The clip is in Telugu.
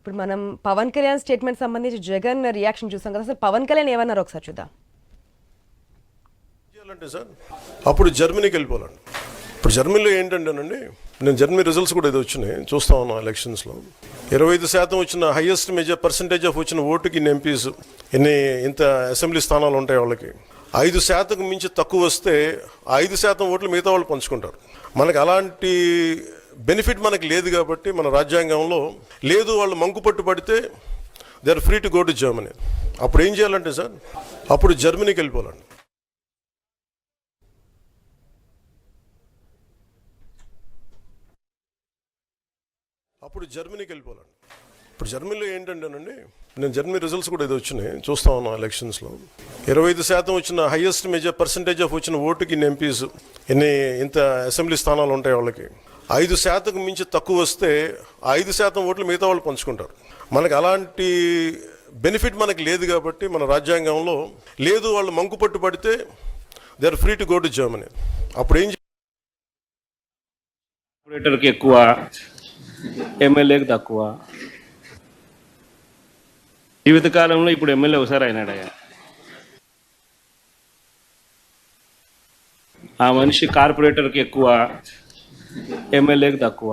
ఇప్పుడు మనం పవన్ కళ్యాణ్ స్టేట్మెంట్ సంబంధించి జగన్ రియాక్షన్ చూసాం కదా. అసలు పవన్ కళ్యాణ్ ఏమన్నారు ఒకసారి చూద్దాం. చేయాలంటే సార్ అప్పుడు జర్మనీకి వెళ్ళిపోవాలండి. ఇప్పుడు జర్మనీలో ఏంటంటేనండి నేను జర్మనీ రిజల్ట్స్ కూడా ఇది వచ్చినాయి చూస్తా ఉన్నాం ఎలక్షన్స్లో ఇరవై ఐదు శాతం వచ్చిన హైయెస్ట్ మేజర్ పర్సంటేజ్ ఆఫ్ వచ్చిన ఓటుకి ఇన్ని ఎంపీస్ ఎన్ని ఇంత అసెంబ్లీ స్థానాలు ఉంటాయి వాళ్ళకి. ఐదు శాతం మించి తక్కువ వస్తే ఐదు శాతం ఓట్లు మిగతా వాళ్ళు పంచుకుంటారు. మనకు అలాంటి బెనిఫిట్ మనకి లేదు కాబట్టి మన రాజ్యాంగంలో లేదు వాళ్ళు మంకు పట్టు పడితే they are free to go to Germany అప్పుడు ఏం చేయాలంటే సార్? అప్పుడు జర్మనీకి వెళ్ళిపోవాలండి. అప్పుడు జర్మనీకి వెళ్ళిపోవాలండి. ఇప్పుడు జర్మనీలో ఏంటంటేనండి నేను జర్మనీ రిజల్ట్స్ కూడా ఇది వచ్చినాయి చూస్తా ఉన్నాను ఎలక్షన్స్లో ఇరవై ఐదు శాతం వచ్చిన హైయెస్ట్ మేజర్ పర్సంటేజ్ ఆఫ్ వచ్చిన ఓటుకి ఇన్ని ఎంపీస్ ఎన్ని ఇంత అసెంబ్లీ స్థానాలు ఉంటాయి వాళ్ళకి. ఐదు శాతం మించి తక్కువ వస్తే ఐదు శాతం ఓట్లు మిగతా వాళ్ళు పంచుకుంటారు. మనకు అలాంటి బెనిఫిట్ మనకి లేదు కాబట్టి మన రాజ్యాంగంలో లేదు వాళ్ళు మంకు పట్టు పడితే they are free to go to Germany అప్పుడు ఏం కార్పొరేటర్కి ఎక్కువ ఎమ్మెల్యేకి తక్కువ. జీవితకాలంలో ఇప్పుడు ఎమ్మెల్యే ఒకసారి అయినాడయ్యా. ఆ మనిషి కార్పొరేటర్కి ఎక్కువ ఎమ్మెల్యేకి తక్కువ